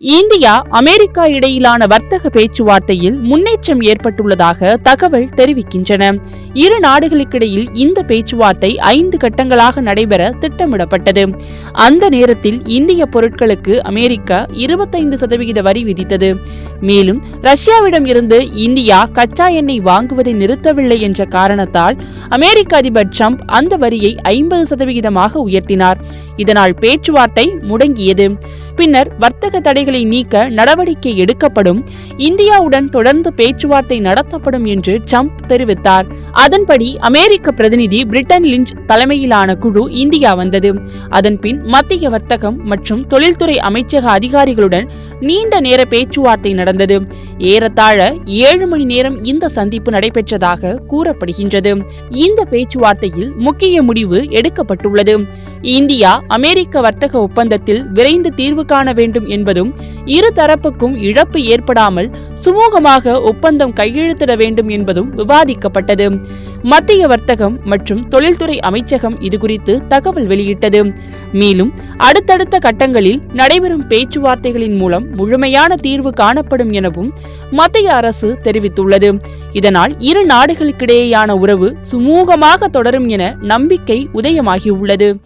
India America இடையிலான வர்த்தக பேச்சுவார்த்தையில் முன்னேற்றம் ஏற்பட்டுள்ளதாக தகவல் தெரிவிக்கின்றன. இரு நாடுகளுக்கிடையில் இந்த பேச்சுவார்த்தை ஐந்து கட்டங்களாக நடைபெற திட்டமிடப்பட்டது. அந்த நேரத்தில் இந்திய பொருட்களுக்கு அமெரிக்கா இருபத்தைந்து சதவிகித வரி விதித்தது. மேலும் ரஷ்யாவிடம் இருந்து இந்தியா கச்சா எண்ணெய் வாங்குவதை நிறுத்தவில்லை என்ற காரணத்தால் அமெரிக்க அதிபர் ட்ரம்ப் அந்த வரியை ஐம்பது சதவிகிதமாக உயர்த்தினார். இதனால் பேச்சுவார்த்தை முடங்கியது. பின்னர் வர்த்தக தடைகளை நீக்க நடவடிக்கை எடுக்கப்படும். இந்தியாவுடன் தொடர்ந்து பேச்சுவார்த்தை நடத்தப்படும் என்று ட்ரம்ப் தெரிவித்தார். அதன்படி அமெரிக்க பிரதிநிதி பிரிட்டன் லிஞ்ச் தலைமையிலான குழு இந்தியா வந்தது. அதன்பின் மத்திய வர்த்தகம் மற்றும் தொழில்துறை அமைச்சக அதிகாரிகளுடன் நீண்ட நேர பேச்சுவார்த்தை நடந்தது. ஏறத்தாழ ஏழு மணி நேரம் இந்த சந்திப்பு நடைபெற்றதாக கூறப்படுகின்றது. இந்த பேச்சுவார்த்தையில் முக்கிய முடிவு எடுக்கப்பட்டுள்ளது. இந்தியா அமெரிக்க வர்த்தக ஒப்பந்தத்தில் விரைந்து தீர்வு காண வேண்டும் என்பதும் இரு தரப்புக்கும் இழப்பு ஏற்படாமல் சுமூகமாக ஒப்பந்தம் கையெழுத்திட வேண்டும் என்பதும் விவாதிக்கப்பட்டது. மத்திய வர்த்தகம் மற்றும் தொழில்துறை அமைச்சகம் இதுகுறித்து தகவல் வெளியிட்டது. மேலும் அடுத்தடுத்த கட்டங்களில் நடைபெறும் பேச்சுவார்த்தைகளின் மூலம் முழுமையான தீர்வு காணப்படும் எனவும் மத்திய அரசு தெரிவித்துள்ளது. இதனால் இரு நாடுகளுக்கிடையேயான உறவு சுமூகமாக தொடரும் என நம்பிக்கை உதயமாகியுள்ளது.